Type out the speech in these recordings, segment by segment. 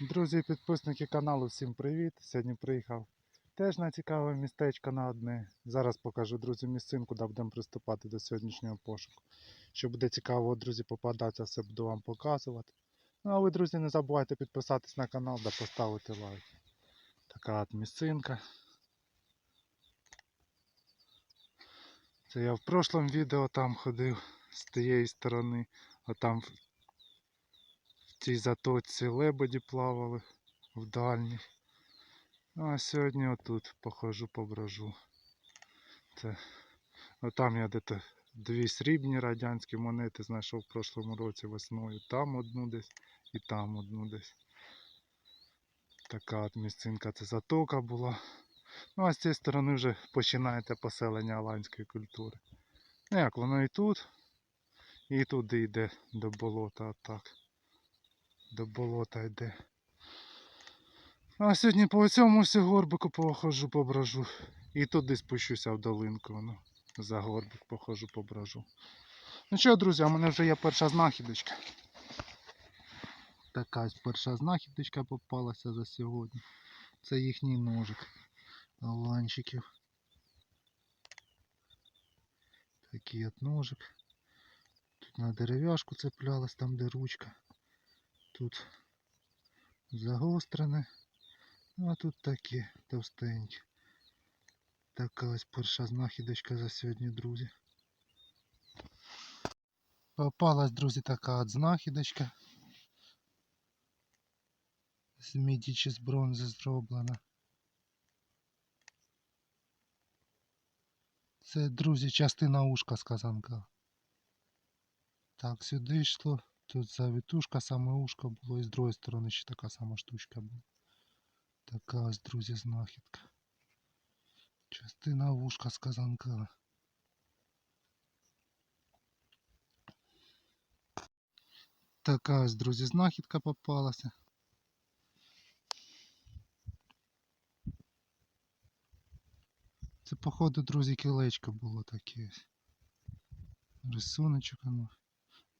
Друзі і підписники каналу, всім привіт! Сьогодні приїхав теж на цікаве містечко на одне. Зараз покажу, друзі, місцинку, де будемо приступати до сьогоднішнього пошуку. Що буде цікаво, друзі, попадатися, все буду вам показувати. Ну а ви, друзі, не забувайте підписатись на канал та поставити лайк. Така от місцинка. Це я в прошлому відео там ходив з тієї сторони, а там в цій затоці лебеді плавали в дальній. Ну, а сьогодні отут похожу, поброжу. Це отам я де-то дві срібні радянські монети знайшов в прошлому році весною. Там одну десь і там одну десь. Така от місцинка це затока була. Ну а з цієї сторони вже починається поселення аланської культури. Ну як воно і тут, і туди йде до болота отак до болота йде. А сьогодні по цьому горбику похожу, пображу. І туди спущуся в долинку. Ну, за горбик похожу, пображу. Ну що, друзі, у мене вже є перша знахідочка. Така перша знахідочка попалася за сьогодні. Це їхній ножик ланчиків. Такий от ножик. Тут на дерев'яшку цеплялась, там де ручка тут загострене, ну а тут такі товстенькі. Така ось перша знахідочка за сьогодні, друзі. Попалась, друзі, така от знахідочка. З міді чи з бронзи зроблена. Це, друзі, частина ушка з казанка. Так, сюди йшло. Тут завітушка, саме ушко було і з другої сторони ще така сама штучка була. Така ось, друзі, знахідка. Частина вушка з казанка. Така ось, друзі, знахідка попалася. Це, походу, друзі, кілечко було таке. Рисуночок воно.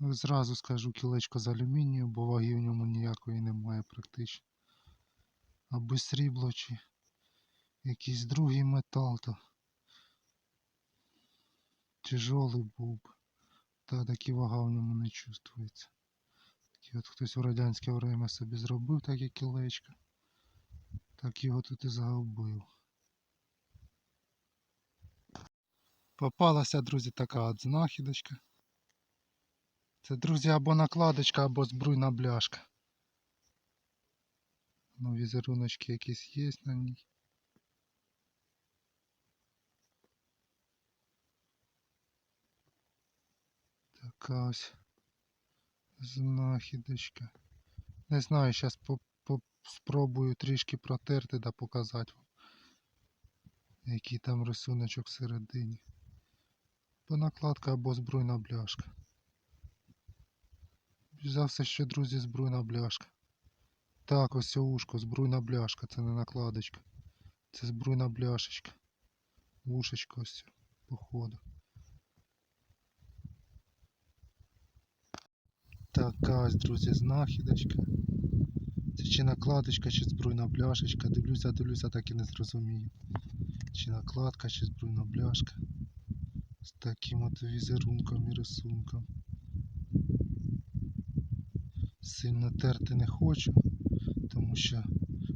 Ну, зразу скажу кілечко з алюмінію, бо ваги в ньому ніякої немає практично. Аби срібло чи якийсь другий метал, то тяжолий був б. Та такі вага в ньому не чувствується. Такі от хтось у радянське время собі зробив таке кілечко. Так його тут і загубив. Попалася, друзі, така от знахідочка. Це, друзі, або накладочка, або збруйна бляшка. Ну, візеруночки якісь є на ній. Така ось знахідочка. Не знаю, зараз спробую трішки протерти да показати вам, який там рисуночок всередині. Або накладка, або збруйна бляшка. Все, що, друзі, збруйна бляшка. Так, ось ушко, збруйна бляшка, це не накладочка. Це збруйна бляшечка. Ушечко ось, походу. Така ось, друзі, знахідочка. Це чи накладочка, чи збруйна бляшечка. Дивлюся, дивлюся, так і не зрозумію. Чи накладка, чи збруйна бляшка. З таким от візерунком і рисунком. Сильно терти не хочу, тому що,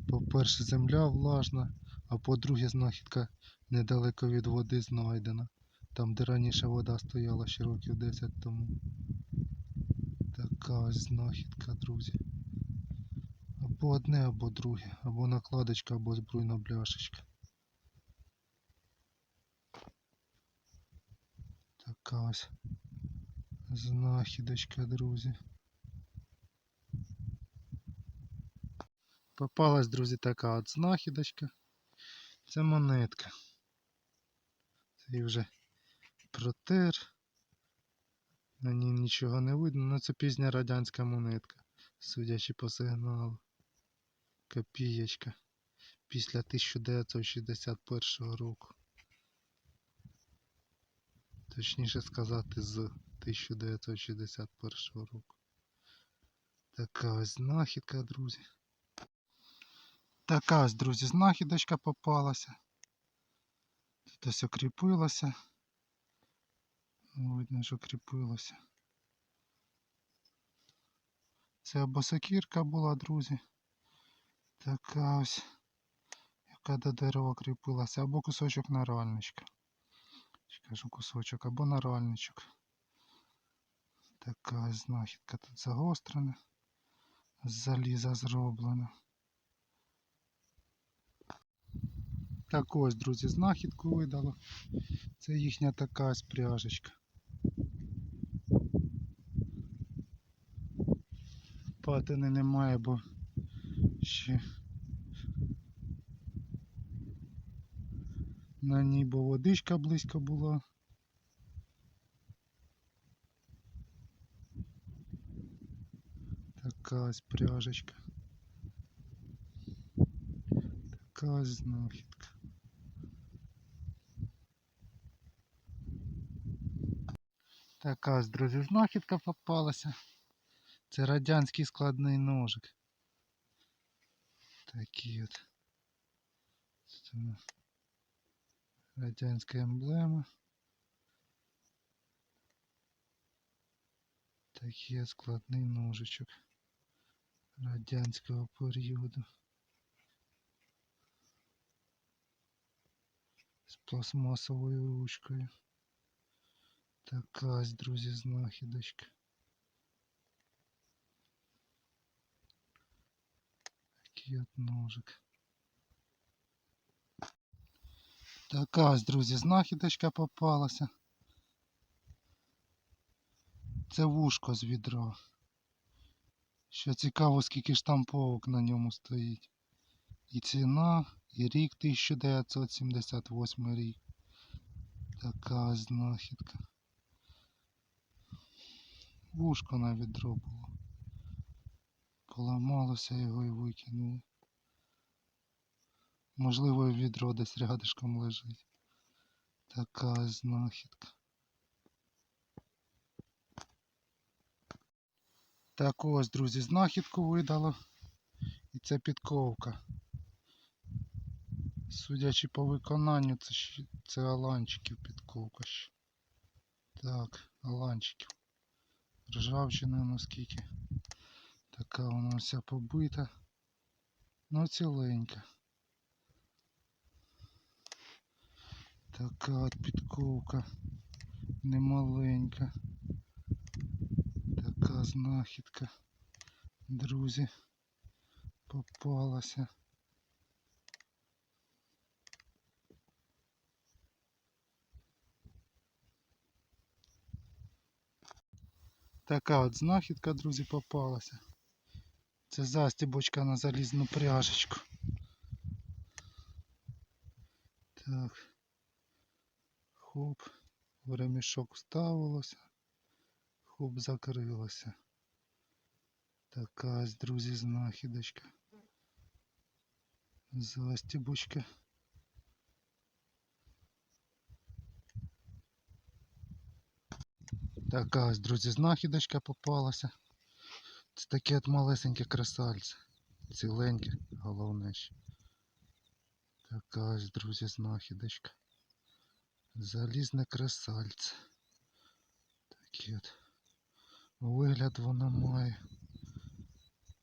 по-перше, земля влажна, а по-друге, знахідка недалеко від води знайдена. Там, де раніше вода стояла ще років 10 тому. Така ось знахідка, друзі. Або одне, або друге, або накладочка, або збруйна бляшечка. Така ось знахідочка, друзі. Попалась, друзі, така от знахідочка. Це монетка. Це вже протер. На ній нічого не видно, але це пізня радянська монетка, судячи по сигналу. Копієчка. Після 1961 року. Точніше сказати, з 1961 року. Така ось знахідка, друзі. Така ось, друзі, знахідочка попалася. Тут ось окріпилося. Ну, Видно, що кріпилося. Це або сокірка була, друзі. Така ось, яка до дерева кріпилася, або кусочок наральничка. Кажу кусочок, або наральничок. Така ось знахідка тут загострена. З заліза зроблена. Так ось, друзі, знахідку видало. Це їхня така ось пряжечка. Патини немає, бо ще на ній бо водичка близько була. Така ось пряжечка. Така знахідка. Така друзі, знахідка попалася. Це радянський складний ножик. Такий от. Радянська емблема. Такий от складний ножичок радянського періоду. З пластмасовою ручкою. Така ось, друзі, знахідочка. Такий от ножик. Така ось, друзі, знахідочка попалася. Це вушко з відра. Що цікаво, скільки штамповок на ньому стоїть. І ціна, і рік 1978 рік. Така знахідка. Вушко на відро було. Поламалося його і викинули. Можливо, відро десь рядишком лежить. Така знахідка. Так ось, друзі, знахідку видало. І це підковка. Судячи по виконанню, це, це аланчиків підковка. Так, аланчиків. Ржавчина наскільки. Така вона вся побита. Ну ціленька. Така от підковка. Немаленька. Така знахідка. Друзі. Попалася. Така от знахідка, друзі, попалася. Це застібочка на залізну пряжечку. Так. Хоп. В ремішок вставилося. Хоп, закрилося. Така ось, друзі, знахідочка. Застібочка. Така ось, друзі, знахідочка попалася. Це таке от малесеньке красальце. Ціленьке, головне ще. Така ось, друзі, знахідочка. Залізне красальце. Такі от. Вигляд воно має.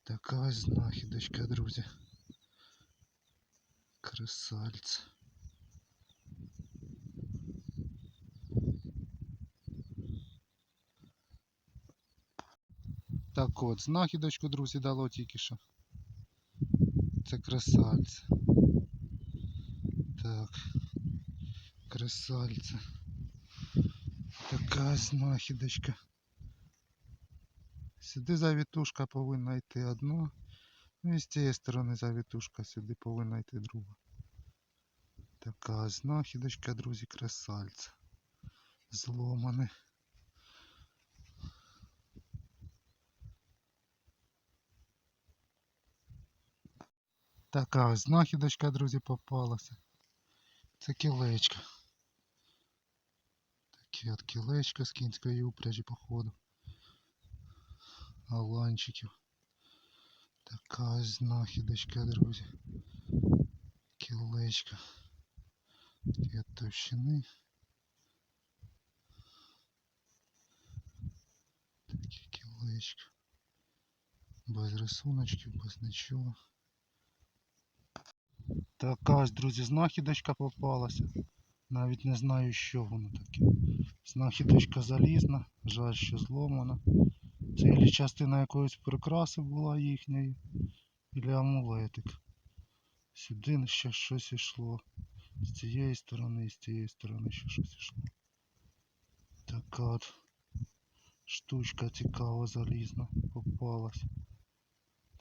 Така ось знахідочка, друзі. Красальце. Так от, знахідочку, друзі, дало тільки що. Це красальце. Так. Красальце. Така знахідочка. Сюди завітушка повинна йти одна. Ну і з цієї сторони завітушка сюди повинна йти друга. Така знахідочка, друзі, красальце. Зломане. Така ось знахідочка, друзі, попалася. Це кілечко. Таке от кілечко з кінської упряжі, походу. Аланчиків. Така ось знахідочка, друзі. Кілечко. Такі товщини. Такі кілечко. Без рисуночків, без нічого. Така ось, друзі, знахідочка попалася. Навіть не знаю, що воно таке. Знахідочка залізна, жаль, що зломана. Це ілі частина якоїсь прикраси була їхньої, ілі амулетик. Сюди ще щось йшло. З цієї сторони і з цієї сторони ще щось йшло. Така от штучка цікава залізна попалась.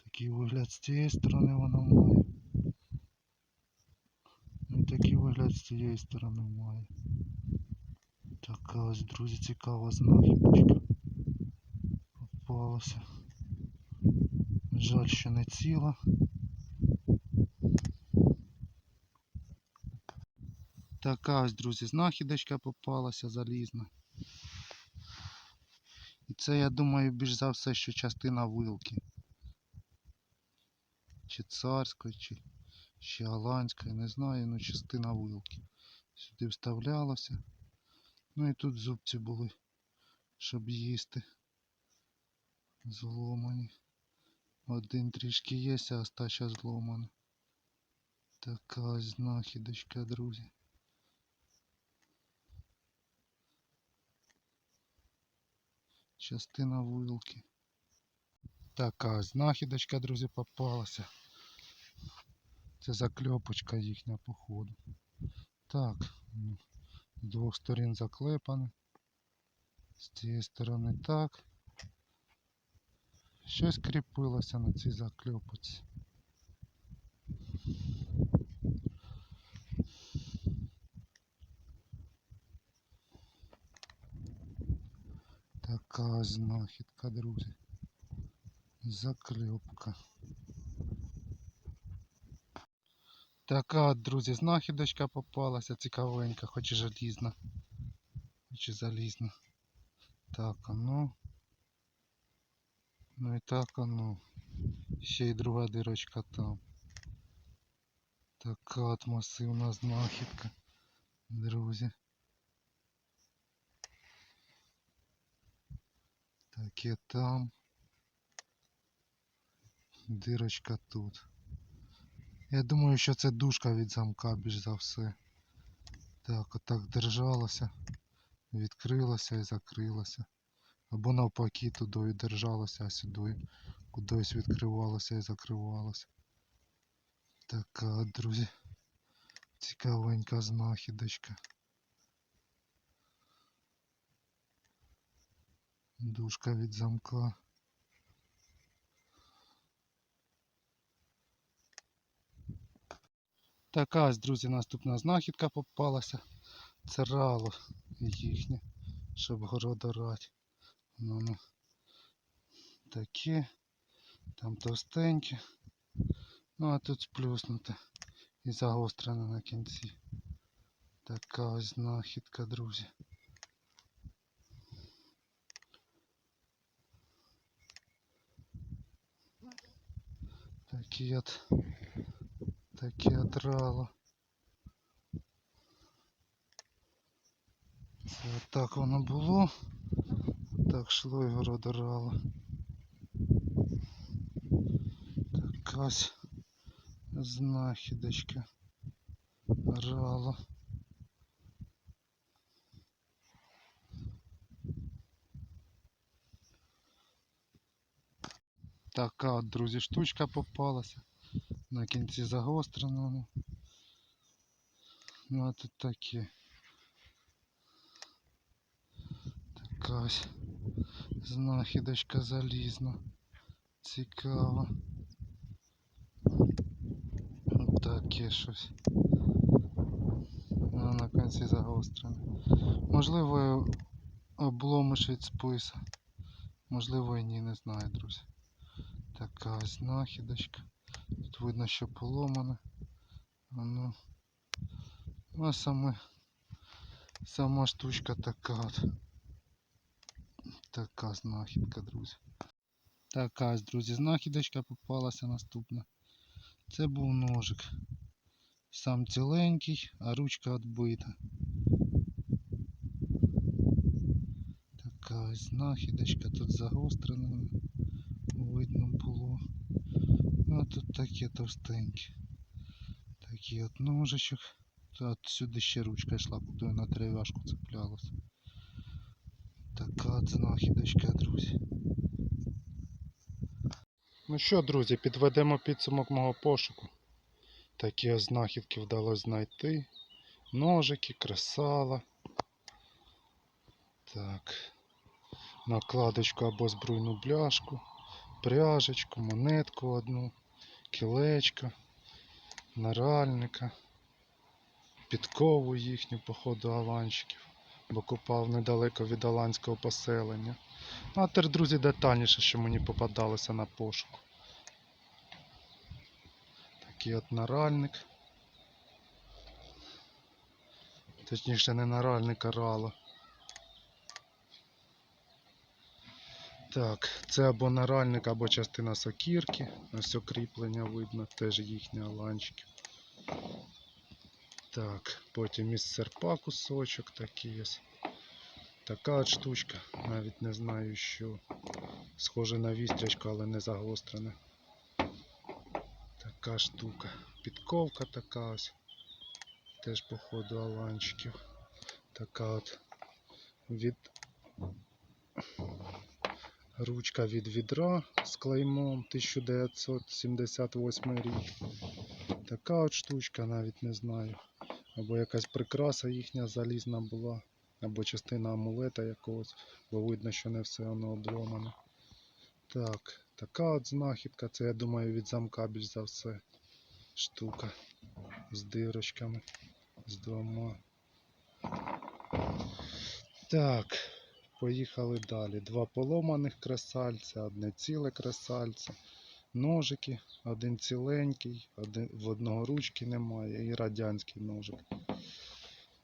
Такий вигляд з цієї сторони вона має. Ну, і з цієї сторони має. Така ось, друзі, цікава знахідочка. Попалася. Жаль, що не ціла. Така ось, друзі, знахідочка попалася залізна. І це, я думаю, більш за все, що частина вилки. Чи царської, чи ще голландської, не знаю, ну частина вилки. Сюди вставлялося. Ну і тут зубці були, щоб їсти. Зломані. Один трішки є, а остача зломана. Така знахідочка, друзі. Частина вилки. Така знахідочка, друзі, попалася. Це закльопочка їхня, походу. Так, з двох сторін заклепане. З цієї сторони так. Щось кріпилося на цій закльопочці. Така знахідка, друзі. Закльопка. Така, друзі, знахідочка попалася, цікавенька, хоч і желізна. Хоч і залізна. Так, ну. Ну і так, а ну. Ще й друга дирочка там. Така от масивна знахідка, друзі. Таке там. Дирочка тут. Я думаю, що це дужка від замка більш за все. Так, отак держалося, відкрилося і закрилося. Або навпаки туди держалося, а сюди кудись відкривалося і закривалося. Така, друзі, цікавенька знахідочка. Дужка від замка. Така ось, друзі, наступна знахідка попалася. Це рало їхнє, щоб городорати. Ну, ну. Таке, там товстеньке. Ну а тут сплюснуте і загострене на кінці. Така ось знахідка, друзі. Такі от Таке от рало. Це так воно було. Так шло і городорало. Така ось знахідочка. Рало. Така от, друзі, штучка попалася. На кінці загострено. Ну а тут таке. Така ось знахідочка залізна. Цікаво. Таке щось. Ну, на кінці загострене. Можливо, обломиш від списа. Можливо і ні, не знаю, друзі. Така ось знахідочка. Видно, що поломане. А Ну, ну саме, сама штучка така. Така знахідка, друзі. Така друзі, знахідочка попалася наступна. Це був ножик. Сам ціленький, а ручка відбита. Така знахідочка тут загострена. Видно було. Ну тут таке товстеньке. Такий от ножичок. Тут сюди ще ручка йшла, куди на дерев'яшку цеплялась. Така от знахідочка, друзі. Ну що, друзі, підведемо підсумок мого пошуку. Такі знахідки вдалося знайти. Ножики, кресала. Так. Накладочку або збруйну бляшку, пряжечку, монетку одну, кілечко, наральника, підкову їхню, походу, аланчиків, бо купав недалеко від аланського поселення. Ну, а тепер, друзі, детальніше, що мені попадалося на пошуку. Такий от наральник. Точніше не наральник, а рало. Так, це або наральник, або частина сокірки. Ось окріплення видно, теж їхні аланчики. Так, потім із серпа кусочок такий ось. Така от штучка, навіть не знаю що. Схоже на вістрячку, але не загострене. Така штука. Підковка така ось. Теж походу аланчиків. Така от від ручка від відра з клеймом 1978 рік. Така от штучка, навіть не знаю. Або якась прикраса їхня залізна була, або частина амулета якогось, бо видно, що не все воно обломане. Так, така от знахідка, це я думаю від замка більш за все штука з дирочками, з двома. Так, поїхали далі. Два поломаних кресальця, одне ціле кресальце, ножики, один ціленький, один, в одного ручки немає і радянський ножик.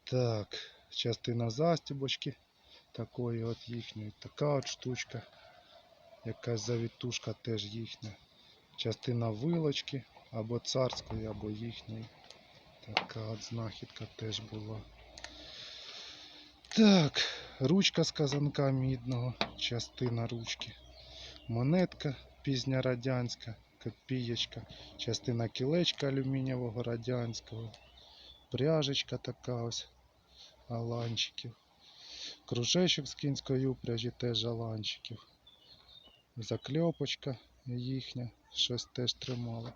Так, частина застібочки такої от їхньої, така от штучка. Якась завітушка теж їхня. Частина вилочки або царської, або їхньої. Така от знахідка теж була. Так, ручка з казанка мідного, частина ручки. Монетка пізня радянська, копієчка, частина кілечка алюмінієвого радянського, пряжечка така ось аланчиків. Кружечок з кінської упряжі теж аланчиків. Закльопочка їхня, щось теж тримала.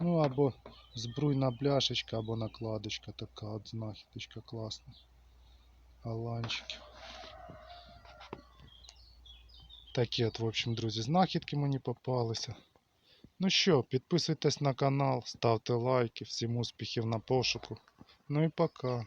Ну або збруйна бляшечка, або накладочка така от знахідочка класна. Аланчиків. Такі от, в общем, друзі, знахідки мені попалися. Ну що, підписуйтесь на канал, ставте лайки, всім успіхів на пошуку. Ну і пока.